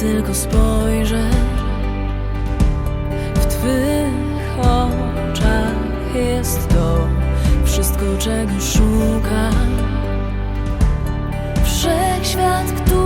Tylko spojrzę w Twych oczach jest to wszystko, czego szukam. Wszechświat, którego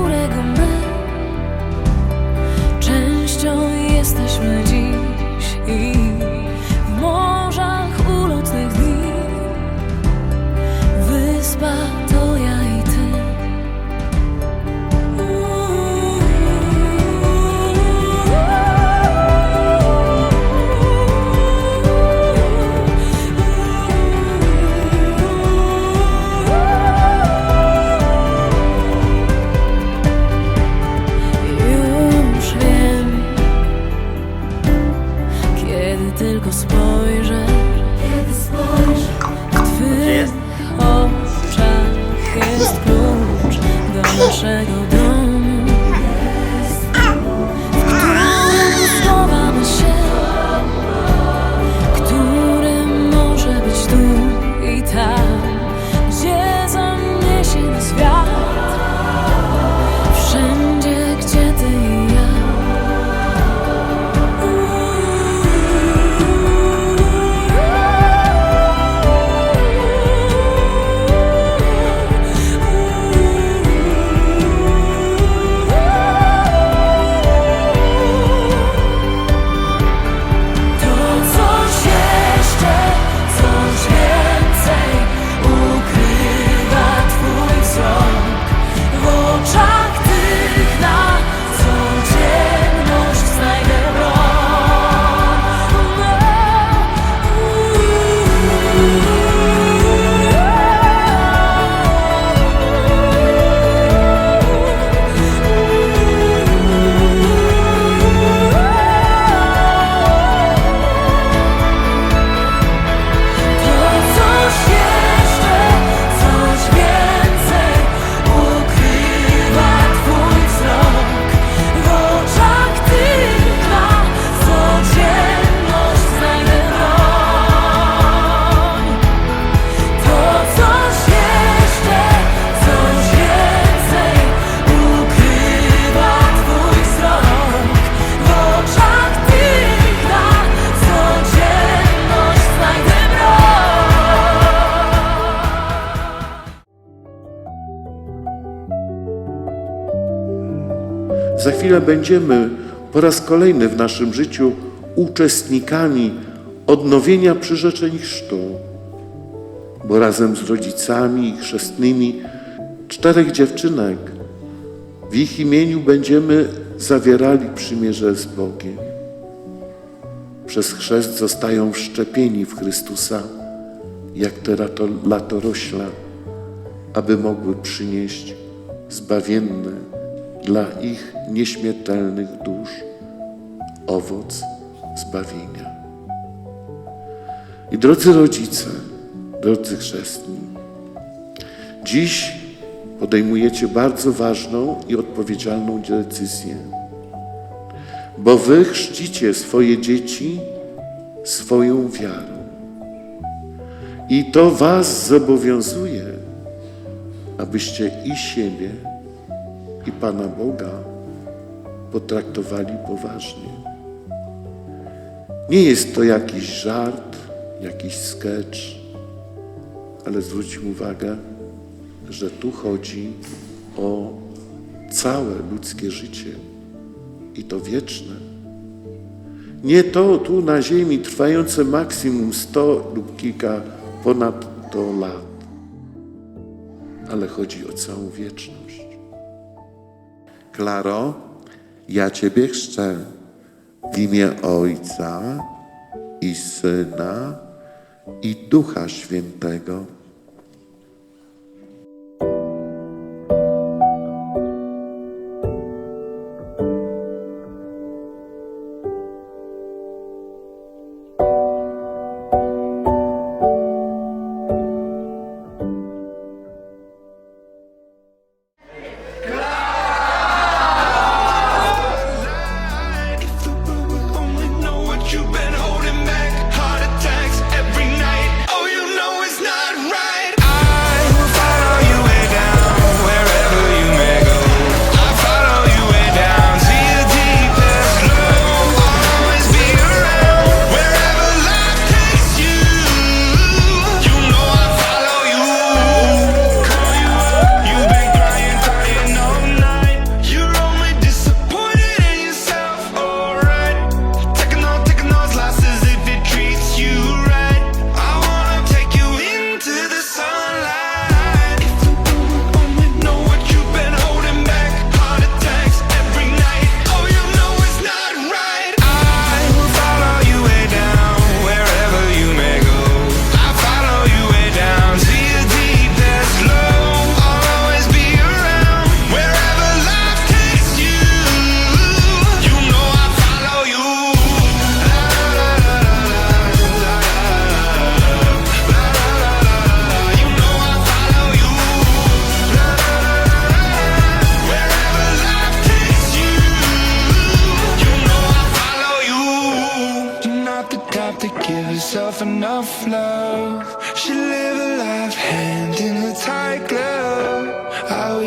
tylko spojrzę, kiedy spojrzę w Twych oczach jest klucz do naszego domu, Za chwilę będziemy po raz kolejny w naszym życiu uczestnikami odnowienia przyrzeczeń chrztu, bo razem z rodzicami i chrzestnymi czterech dziewczynek w ich imieniu będziemy zawierali przymierze z Bogiem. Przez chrzest zostają wszczepieni w Chrystusa, jak te lato, latorośla, aby mogły przynieść zbawienne dla ich nieśmiertelnych dusz owoc zbawienia. I drodzy rodzice, drodzy chrzestni, dziś podejmujecie bardzo ważną i odpowiedzialną decyzję, bo wy chrzcicie swoje dzieci swoją wiarą. I to was zobowiązuje, abyście i siebie, i Pana Boga potraktowali poważnie. Nie jest to jakiś żart, jakiś sketch, ale zwróćmy uwagę, że tu chodzi o całe ludzkie życie i to wieczne. Nie to tu na ziemi trwające maksimum 100 lub kilka ponad to lat, ale chodzi o całą wieczność. Klaro, ja Ciebie chrzczę w imię Ojca i Syna i Ducha Świętego.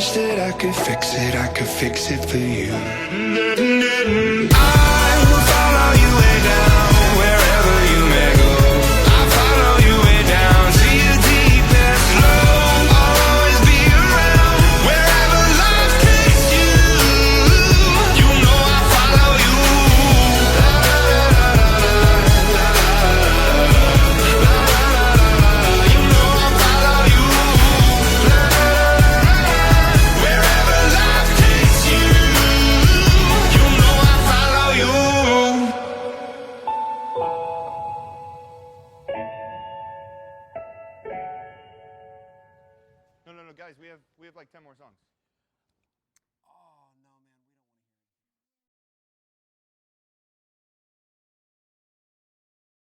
wish that I could fix it, I could fix it for you. I have we have like ten more songs.